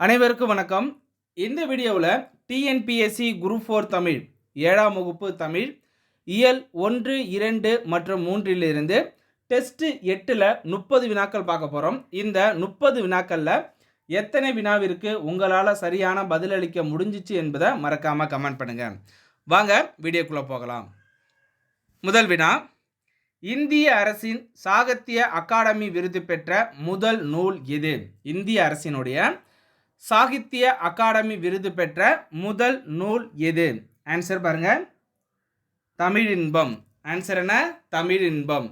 அனைவருக்கும் வணக்கம். இந்த வீடியோவில் டிஎன்பிஎஸ்சி குரூப் ஃபோர் தமிழ் ஏழாம் வகுப்பு தமிழ் இயல் ஒன்று இரண்டு மற்றும் மூன்றிலிருந்து டெஸ்ட்டு எட்டில் முப்பது வினாக்கள் பார்க்க போகிறோம் இந்த முப்பது வினாக்களில் எத்தனை வினாவிற்கு உங்களால் சரியான பதிலளிக்க முடிஞ்சிச்சு என்பதை மறக்காமல் கமெண்ட் பண்ணுங்கள் வாங்க வீடியோக்குள்ளே போகலாம். முதல் வினா இந்திய அரசின் சாகித்ய அகாடமி விருது பெற்ற முதல் நூல் எது? இந்திய அரசினுடைய சாகித்ய அகாடமி விருது பெற்ற முதல் நூல் எது? ஆன்சர் பாருங்க. தமிழின்பம் ஆன்சர் என்ன? தமிழின்பம்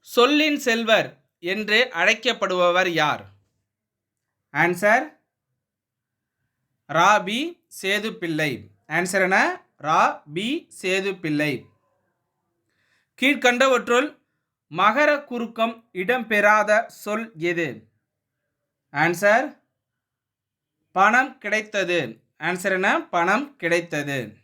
சொல்லின் செல்வர் என்று அழைக்கப்படுபவர் யார்? ஆன்சர் ரா பி சேது பிள்ளை ஆன்சர் என்ன? ரா பி சேது பிள்ளை கீழ்கண்டவற்றுள் மகர குறுக்கம் இடம்பெறாத சொல் எது? ஆன்சர் பணம் கிடைத்தது. ஆன்சர் என்ன? பணம் கிடைத்தது.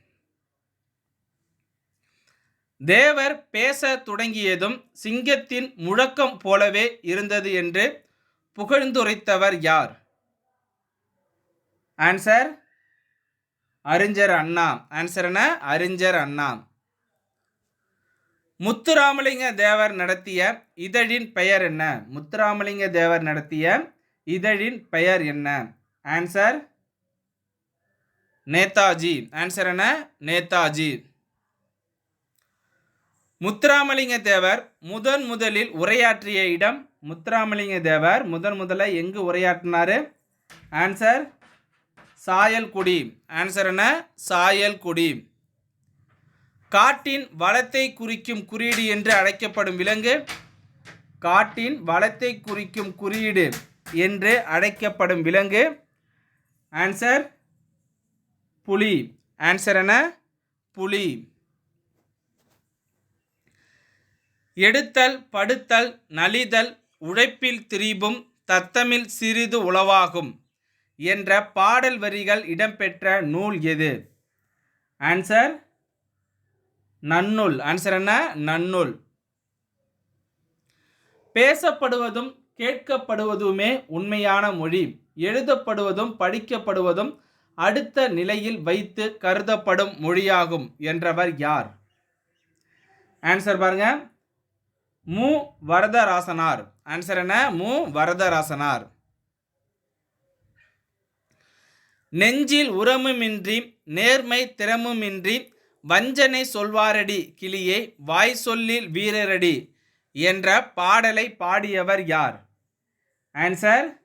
தேவர் பேச தொடங்கியதும் சிங்கத்தின் முழக்கம் போலவே இருந்தது என்று புகழ்ந்துரைத்தவர் யார்? ஆன்சர் அறிஞர் அண்ணா. ஆன்சர் என்ன? அறிஞர் அண்ணா. முத்துராமலிங்க தேவர் நடத்திய இதழின் பெயர் என்ன? முத்துராமலிங்க தேவர் நடத்திய இதழின் பெயர் என்ன? ஆன்சர் நேதாஜி. ஆன்சர் என்ன? நேதாஜி. முத்துராமலிங்க தேவர் முதன் முதலில் உரையாற்றிய இடம் முத்துராமலிங்க தேவர் முதன் முதல்ல எங்கு உரையாற்றினார்? ஆன்சர் சாயல்குடி. ஆன்சர் என்ன? சாயல்குடி. காட்டின் வளத்தை குறிக்கும் குறியீடு என்று அழைக்கப்படும் விலங்கு. காட்டின் வளத்தை குறிக்கும் குறியீடு. என்று அழைக்கப்படும் விலங்கு. ஆன்சர் புலி. ஆன்சர் என புலி. எடுத்தல் படுத்தல் நலிதல் உழைப்பில் திரிபும் தத்தமில் சிறிது உளவாகும் என்ற பாடல் வரிகள் இடம்பெற்ற நூல் எது? ஆன்சர் நன்னூல். ஆன்சர் என்ன? நன்னூல். பேசப்படுவதும் கேட்கப்படுவதுமே உண்மையான மொழி. எழுதப்படுவதும் படிக்கப்படுவதும் அடுத்த நிலையில் வைத்து கருதப்படும் மொழியாகும் என்றவர் யார்? ஆன்சர் பாருங்க. மு. வரதராசனார். ஆன்சர் என்ன? மு. வரதராசனார். நெஞ்சில் உரமுமின்றி நேர்மை திறமுமின்றி வஞ்சனை சொல்வாரடி கிளியை வாய் சொல்லில் வீரரடி. என்ற பாடலை பாடியவர் யார்? ஆன்சர்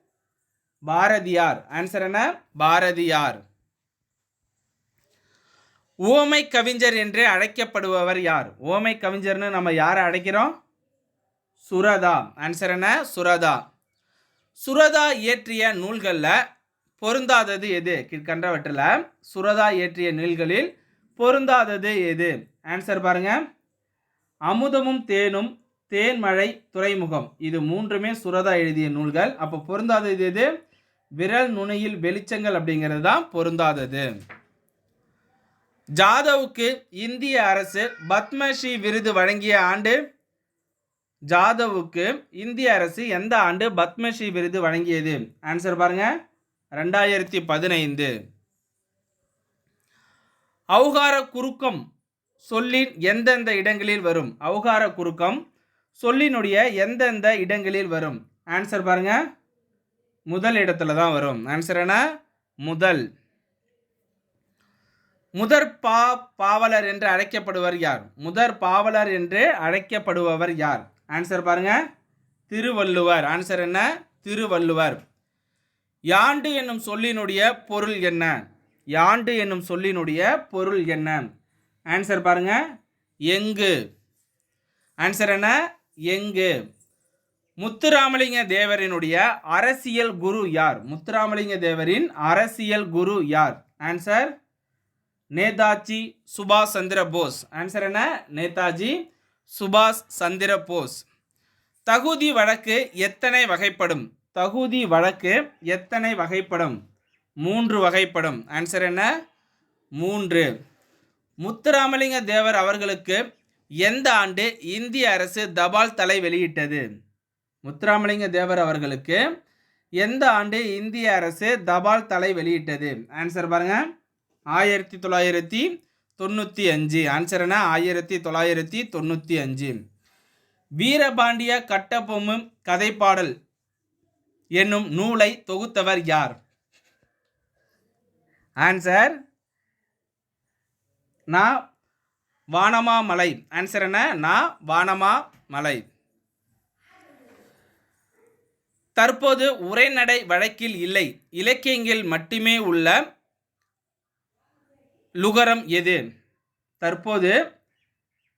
பாரதியார். ஆன்சர் என்ன? பாரதியார். ஓமை கவிஞர் என்று அழைக்கப்படுபவர் யார்? ஓமை கவிஞர்னு நம்ம யாரை அழைக்கிறோம்? சுரதா. ஆன்சர் என்ன? சுரதா. சுரதா இயற்றிய நூல்களில் பொருந்தாதது எது? கீழ்கண்டவற்றில். சுரதா இயற்றிய நூல்களில் பொருந்தாதது எது? ஆன்சர் பாருங்க. அமுதமும் தேனும் தேன்மழை துறைமுகம். இது மூன்றுமே சுரதா எழுதிய நூல்கள். அப்போ பொருந்தாதது எது? விரல் நுனியில் வெளிச்சங்கள் அப்படிங்கிறது தான் பொருந்தாதது. ஜாதவுக்கு இந்திய அரசு பத்மஸ்ரீ விருது வழங்கிய ஆண்டு ஜாதவுக்கு இந்திய அரசு எந்த ஆண்டு பத்மஸ்ரீ விருது வழங்கியது? ஆன்சர் பாருங்க. ரெண்டாயிரத்தி பதினைந்து. அவுகார குறுக்கம் சொல்லின் எந்தெந்த இடங்களில் வரும்? அவுகார குறுக்கம் சொல்லினுடைய எந்தெந்த இடங்களில் வரும்? ஆன்சர் பாருங்க. முதல் இடத்துல தான் வரும். ஆன்சர் என்ன? முதல். முதற் பா பாவலர் என்று அழைக்கப்படுவர் யார்? முதற் பாவலர் என்று அழைக்கப்படுபவர் யார்? ஆன்சர் பாருங்க. திருவள்ளுவர். ஆன்சர் என்ன? திருவள்ளுவர். யாண்டு என்னும் சொல்லினுடைய பொருள் என்ன? யாண்டு என்னும் சொல்லினுடைய பொருள் என்ன? ஆன்சர் பாருங்க. எங்கு? ஆன்சர் என்ன? எங்கு? முத்துராமலிங்க தேவரினுடைய அரசியல் குரு யார்? முத்துராமலிங்க தேவரின் அரசியல் குரு யார்? ஆன்சர் நேதாஜி சுபாஷ் சந்திர போஸ். ஆன்சர் என்ன? நேதாஜி சுபாஷ் சந்திர போஸ். தகுதி வழக்கு எத்தனை வகைப்படும்? தகுதி வழக்கு எத்தனை வகைப்படும்? மூன்று வகைப்படும். ஆன்சர் என்ன? மூன்று. முத்துராமலிங்க தேவர் அவர்களுக்கு எந்த ஆண்டு இந்திய அரசு தபால் தலை வெளியிட்டது? முத்துராமலிங்க தேவர் அவர்களுக்கு எந்த ஆண்டு இந்திய அரசு தபால் தலை வெளியிட்டது? ஆன்சர் பாருங்க. ஆயிரத்தி தொள்ளாயிரத்தி தொண்ணூற்றி அஞ்சு. ஆன்சர் என்ன? ஆயிரத்தி தொள்ளாயிரத்தி தொண்ணூற்றி அஞ்சு. வீரபாண்டிய கட்டபொம்மு கதைப்பாடல் என்னும் நூலை தொகுத்தவர் யார்? ஆன்சர் நான் வானமா மலை. ஆன்சர் என்ன? நான் வானமா மலை. தற்போது உரைநடை வழக்கில் இல்லை. இலக்கியங்கள் மட்டுமே உள்ள லுகரம் எது? தற்போது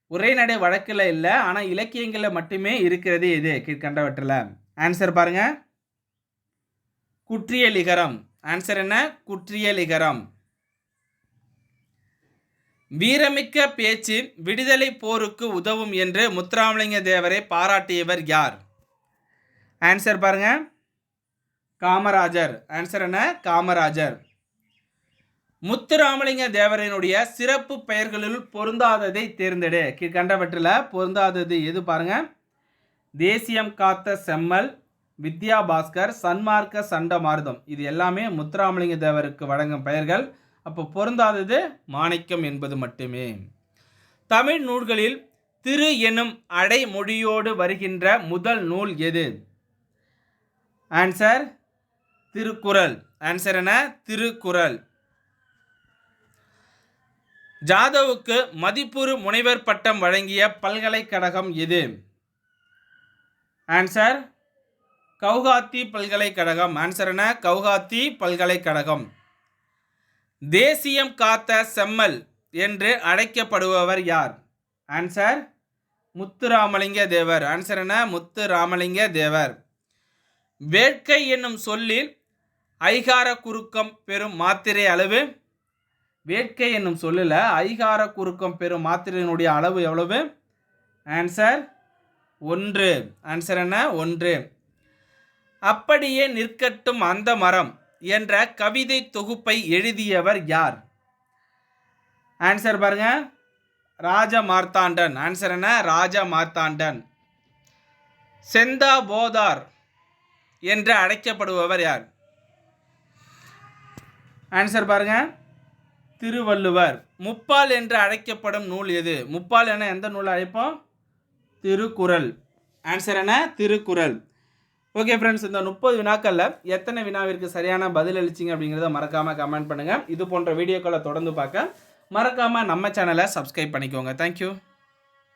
உரைநடை வழக்கில் இல்லை ஆனால் இலக்கியங்களில் மட்டுமே இருக்கிறது எது? கீழ்கண்டவற்றில். ஆன்சர் பாருங்க. குற்றிய லிகரம். ஆன்சர் என்ன? குற்றிய லிகரம். வீரமிக்க பேச்சு விடுதலை போருக்கு உதவும் என்று முத்துராமலிங்க தேவரை பாராட்டியவர் யார்? ஆன்சர் பாருங்க. காமராஜர். ஆன்சர் என்ன? காமராஜர். முத்துராமலிங்க தேவரனுடைய சிறப்பு பெயர்களில் பொருந்தாததை தேர்ந்தெடு. கீழ்கண்டவற்றில் பொருந்தாதது எது பாருங்க? தேசியம் காத்த செம்மல் வித்யா பாஸ்கர் சன்மார்க்க சண்டமாருதம். இது எல்லாமே முத்துராமலிங்க தேவருக்கு வழங்கும் பெயர்கள். அப்போ பொருந்தாதது மாணிக்கம் என்பது மட்டுமே. தமிழ் நூல்களில் திரு எனும் அடைமொழியோடு வருகின்ற முதல் நூல் எது? ஆன்சர் திருக்குறள். ஆன்சர் என திருக்குறள். ஜாதவுக்கு மதிப்புறு முனைவர் பட்டம் வழங்கிய பல்கலைக்கழகம் எது? ஆன்சர் கவுகாத்தி பல்கலைக்கழகம். ஆன்சர் என கவுகாத்தி பல்கலைக்கழகம். தேசியம் காத்த செம்மல் என்று அழைக்கப்படுபவர் யார்? ஆன்சர் முத்துராமலிங்க தேவர் ஆன்சர் என்ன? முத்துராமலிங்க தேவர் வேட்கை என்னும் சொல்லில் ஐகார குறுக்கம் பெறும் மாத்திரை அளவு? வேட்கை என்னும் சொல்லில் ஐகார குறுக்கம் பெறும் மாத்திரையினுடைய அளவு எவ்வளவு? ஆன்சர் ஒன்று. ஆன்சர் என்ன? ஒன்று. அப்படியே நிற்கட்டும் அந்த மரம். என்ற கவிதை தொகுப்பை எழுதியவர் யார்? ஆன்சர் பாருங்க. ராஜ மார்த்தாண்டன் ஆன்சர் என்ன? ராஜ மார்த்தாண்டன் செந்தா போதார் என்று அழைக்கப்படுபவர் யார்? ஆன்சர் பாருங்க. திருவள்ளுவர். முப்பால் என்று அழைக்கப்படும் நூல் எது? முப்பால் என எந்த நூல் அழைப்போம்? திருக்குறள். ஆன்சர் என்ன? திருக்குறள். ஓகே ஃப்ரெண்ட்ஸ் இந்த முப்பது வினாக்களில் எத்தனை வினாவிற்கு சரியான பதில் அளிச்சிங்க அப்படிங்கிறத மறக்காமல் கமெண்ட் பண்ணுங்கள் இது போன்ற வீடியோக்களை தொடர்ந்து பார்க்க மறக்காமல் நம்ம சேனலை சப்ஸ்கிரைப் பண்ணிக்கோங்க. தேங்க்யூ